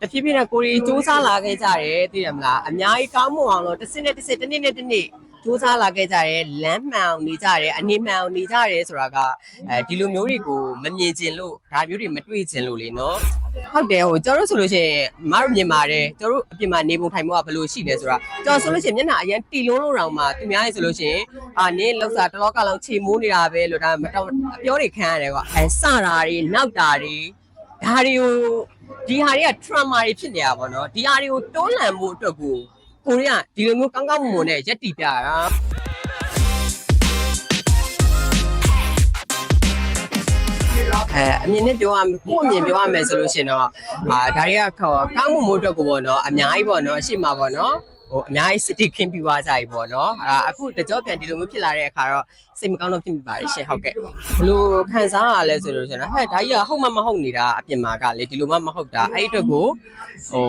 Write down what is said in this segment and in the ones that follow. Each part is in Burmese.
တဖြည်းဖြည်းနဲ့ကိုရီစူးစမ်းလာခဲ့ကြတယ်သိရမလားအများကြီးကောင်းမွန်အောင်လို့တစ်စနစ်တစ်စနစ်တစ်နေ့နဲ့တစ်နေ့စူးစမ်းလာခဲ့ကြတယ်လမ်းမှန်အောင်နေကြတယ်အနေမှန်အောင်နေကြတယ်ဆိုတာကအဲဒီလိုမျိုးတွေကိုမမြင်ကျင်လို့ဒါမျိုးတွေမတွေ့ကျင်လို့လေနော်ဟုတ်တယ်ဟိုကျွန်တော်တို့ဆိုလို့ရှိရင်မတို့မြင်ပါတယ်ကျွန်တော်တို့အပြင်မှာနေပုံထိုင်မှုကဘယ်လိုရှိလဲဆိုတာကျွန်တော်ဆိုလို့ရှိရင်မျက်နှာအရင်တီလုံးလုံးတောင်မှသူများရေးဆိုလို့ရှိရင်အာနင်းလောက်စားတစ်လောကလုံးခြေမိုးနေတာပဲလို့ဒါမတော်အပြောတွေခံရတယ်ကွာအဲစတာတွေနောက်တာတွေ ဒါတွေကိုဒီဟာတွေက trauma တွေဖြစ်နေတာပေါ့နော်ဒီဟာတွေကိုတွန်းလှန်မှုအတွက်ကိုကိုရီးယားဒီလိုမျိုးကောင်းကောင်းမွန်မွန်နဲ့ရက်တီပြတာအဲအမြင်နဲ့ပြောရမယ်ကိုယ့်အမြင်ပြောရမယ်ဆိုလို့ရှိရင်တော့အာဒါတွေကခေါ်ကောင်းမှုမို့အတွက်ကိုပေါ့နော်အများကြီးပေါ့နော်အရှိမပေါ့နော် ဟိုအများကြီးစတိခင်းပြီးသွားကြပြီပေါ့နော်အာအခုတကြောပြန်ဒီလိုမျိုးဖြစ်လာတဲ့အခါတော့စိတ်မကောင်းတော့ဖြစ်မိပါတယ်ရှင်ဟုတ်ကဲ့ဘလို့ခံစားရလဲဆိုလို့ရှိရင်တော့ဟဲ့ဒါကြီးကဟုတ်မှမဟုတ်နေတာအပြင်မှာကလေဒီလိုမှမဟုတ်တာအဲ့ဒီအတွက်ကိုဟို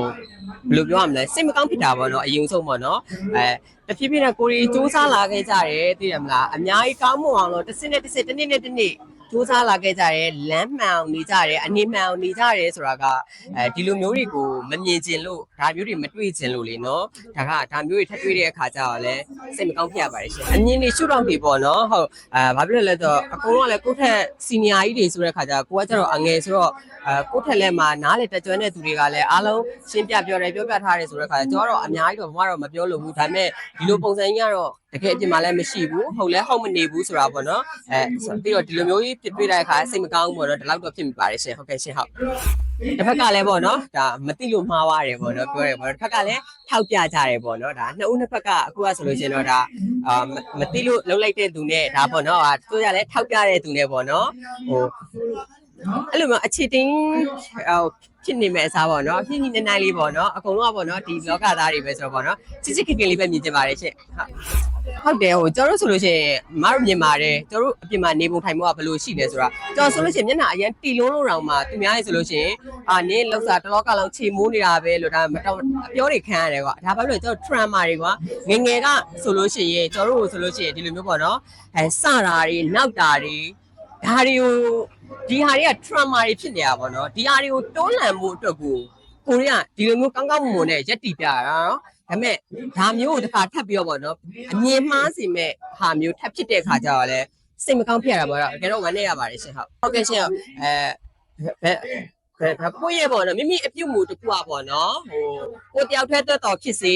ဘယ်လိုပြောရမလဲစိတ်မကောင်းဖြစ်တာပေါ့နော်အရင်ဆုံးပေါ့နော်အဲတဖြည်းဖြည်းနဲ့ကိုရီစူးစမ်းလာခဲ့ကြတယ်သိရမလားအများကြီးကောင်းမွန်အောင်လို့တစ်စနစ်တစ်စနစ်တစ်နေ့နဲ့တစ်နေ့ စူးစမ်းလာခဲ့ကြတယ်လမ်းမှန်အောင်နေကြတယ်အနေမှန်အောင်နေကြတယ်ဆိုတာကအဲဒီလိုမျိုးတွေကိုမမြင်ကျင်လို့ဒါမျိုးတွေမတွေ့ကျင်လို့လေနော်ဒါကဒါမျိုးတွေထပ်တွေ့တဲ့အခါကျတော့လဲစိတ်မကောင်းဖြစ်ရပါတယ်ရှင်အမြင်တွေရှုတော့ပြီပေါ့နော်ဟုတ်အဲဘာဖြစ်လဲလဲဆိုတော့အကုန်လုံးကလည်းကိုယ့်ထက်စီနီယာကြီးတွေဆိုတဲ့အခါကျတော့ကိုကကျတော့အငယ်ဆိုတော့အဲကိုယ့်ထက်လည်းမှာနားလေတက်ကြွတဲ့သူတွေကလည်းအားလုံးရှင်းပြပြောတယ်ပြောပြထားတယ်ဆိုတဲ့အခါကျတော့အများကြီးတော့ဘာမှတော့မပြောလို့ဘူးဒါပေမဲ့ဒီလိုပုံစံကြီးကတော့တကယ်အပြင်မှာလည်းမရှိဘူးဟုတ်လဲဟုတ်မနေဘူးဆိုတာပေါ့နော်အဲပြီးတော့ဒီလိုမျိုးကြီးဖြစ်တွေ့တဲ့အခါစိတ်မကောင်းဘူးပေါ့နော်ဒီလောက်တော့ဖြစ်မိပါတယ်ရှင်ဟုတ်ကဲ့ရှင်ဟုတ်တစ်ဖက်ကလည်းပေါ့နော်ဒါမသိလို့မှားပါတယ်ပေါ့နော်ပြောတယ်ပေါ့နော်တစ်ဖက်ကလည်းထောက်ပြကြတယ်ပေါ့နော်ဒါနှစ်ဦးနှစ်ဖက်ကအခုကဆိုလို့ရှင်တော့ဒါအာမသိလို့လှုပ်လိုက်တဲ့သူနဲ့ဒါပေါ့နော်ဟာသူကလည်းထောက်ပြတဲ့သူနဲ့ပေါ့နော်ဟိုအဲ့လိုမျိုးအခြေတင်းဟိုဖြစ်နေမဲ့အစားပေါ့နော်ဖြစ်နေနေနိုင်လေးပေါ့နော်အကုန်လုံးကပေါ့နော်ဒီလောကသားတွေပဲဆိုတော့ပေါ့နော်ချစ်ချစ်ခင်ခင်လေးပဲမြင်ကြပါတယ်ရှင့်ဟုတ် ဟုတ်တယ်ဟိုကျွန်တော်တို့ဆိုလို့ရှိရင်မတို့မြင်ပါတယ်ကျွန်တော်တို့အပြင်မှာနေပုံထိုင်မှုကဘယ်လိုရှိလဲဆိုတာကျွန်တော်ဆိုလို့ရှိရင်မျက်နှာအရင်တီလုံးလုံးတောင်မှသူများရေးဆိုလို့ရှိရင်အာနင်းလောက်စားတစ်လောကလုံးခြေမိုးနေတာပဲလို့ဒါမတော်အပြောတွေခံရတယ်ကွာဒါဘာလို့လဲကျွန်တော် trauma တွေကွာငငယ်ကဆိုလို့ရှိရင်ကျွန်တော်တို့ဆိုလို့ရှိရင်ဒီလိုမျိုးပေါ့နော်အဲစတာတွေနောက်တာတွေဒါတွေကိုဒီဟာတွေက trauma တွေဖြစ်နေတာပေါ့နော်ဒီဟာတွေကိုတွန်းလှန်မှုအတွက်ကိုကိုရီးယားဒီလိုမျိုးကောင်းကောင်းမွန်မွန်နဲ့ရက်တီပြတာနော် ဒါပေမဲ့ဒါမျိုးကိုတစ်ခါထပ်ပြီးတော့ပေါ့နော်အမြင်မှားစီမဲ့ဟာမျိုးထပ်ဖြစ်တဲ့ခါကျတော့လဲစိတ်မကောင်းဖြစ်ရတာပေါ့တော့တကယ်တော့ဝမ်းနေရပါတယ်ရှင်ဟုတ်ဟုတ်ကဲ့ရှင်ဟုတ်အဲဘယ်ဘယ်ကိုယ့်ရဲ့ပေါ့နော်မိမိအပြုတ်မှုတစ်ခုอ่ะပေါ့နော်ဟိုကိုယ်တယောက်တည်းတက်တော်ဖြစ်စေ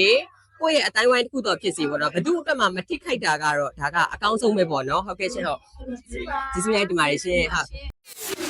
ကိုယ့်ရဲ့အတိုင်းဝိုင်းတစ်ခုတော့ဖြစ်စီပေါ့နော်ဘယ်သူအတွက်မှမထိခိုက်တာကတော့ဒါကအကောင်းဆုံးပဲပေါ့နော်ဟုတ်ကဲ့ရှင်ဟုတ်ကျေးဇူးများတင်ပါတယ်ရှင်ဟုတ်